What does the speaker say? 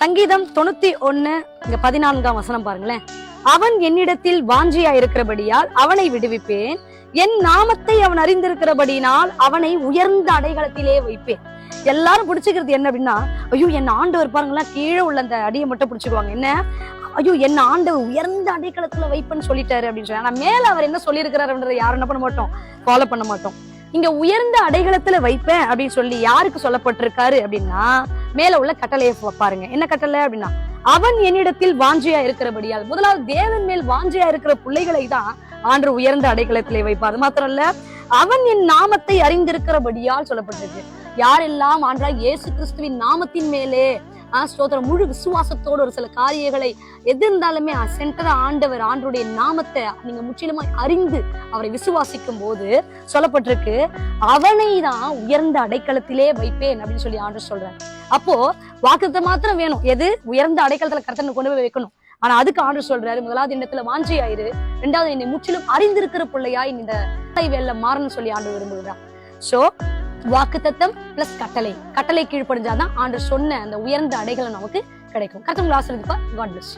சங்கீதம் தொண்ணூத்தி ஒண்ணு இங்க பதினான்காம் வசனம் பாருங்களேன். அவன் என்னிடத்தில் வாஞ்சியா இருக்கிறபடியால் அவனை விடுவிப்பேன். என் நாமத்தை அவன் அறிந்திருக்கிறபடினால் அவனை உயர்ந்த அடைகளத்திலே வைப்பேன். எல்லாரும் பிடிச்சிக்கிறது என்ன அப்படின்னா ஐயோ என் ஆண்டவர் பாருங்களேன் கீழே உள்ள அந்த அடியை மட்டும் பிடிச்சிக்குவாங்க. என்ன? ஐயோ என்ன ஆண்டவர் உயர்ந்த அடைக்கலத்துல வைப்பேன்னு சொல்லிட்டாரு அப்படின்னு சொல்லி. ஆனா மேல அவர் என்ன சொல்லியிருக்கிறாருன்றதை யாரும் என்ன பண்ண மாட்டோம் ஃபாலோ பண்ண மாட்டோம். இங்க உயர்ந்த அடைகளத்துல வைப்பேன் அப்படின்னு சொல்லி யாருக்கு சொல்லப்பட்டிருக்காரு அப்படின்னா மேல உள்ள கட்டளையை பாருங்க. என்ன கட்டளை அப்படின்னா அவன் என்னிடத்தில் வாஞ்சியா இருக்கிறபடியால். முதலாவது தேவன் மேல் வாஞ்சியா இருக்கிற பிள்ளைகளை தான் ஆண்டு உயர்ந்த அடைக்கலத்திலே வைப்பார். அது மாத்திரம் இல்ல அவன் என் நாமத்தை அறிந்திருக்கிறபடியால் சொல்லப்பட்டிருக்கு. யாரெல்லாம் ஆண்டா இயேசு கிறிஸ்துவின் நாமத்தின் மேலே ஸ்தோத்திரம் முழு விசுவாசத்தோடு ஒரு சில காரியங்களை எது இருந்தாலுமே சென்டர் ஆண்டவர் ஆண்டருடைய நாமத்தை நீங்க முற்றிலுமாய் அறிந்து அவரை விசுவாசிக்கும் போது சொல்லப்பட்டிருக்கு அவனை தான் உயர்ந்த அடைக்கலத்திலே வைப்பேன் அப்படின்னு சொல்லி ஆண்டு சொல்றாரு. அப்போ வாக்குத்த மாத்திரம் வேணும். எது? உயர்ந்த அடைக்கலத்துல கர்த்தனை கொண்டு போய் வைக்கணும். ஆனா அதுக்கு ஆண்டு சொல்றாரு முதலாவது இடத்துல வாஞ்சியாயிரு. ரெண்டாவது என்னை முற்றிலும் அறிந்திருக்கிற பிள்ளையாய் இந்த வேலை மாறணும்னு சொல்லி ஆண்டு விரும்புகிறான் சோ வாக்குத்தத்தம் பிளஸ் கட்டளை. கட்டளை கீழ்ப்படிஞ்சாதான் ஆண்டு சொன்ன அந்த உயர்ந்த அடைகளை நமக்கு கிடைக்கும். கர்த்தங்களை ஆசிரியப்பா காட் பிளஸ்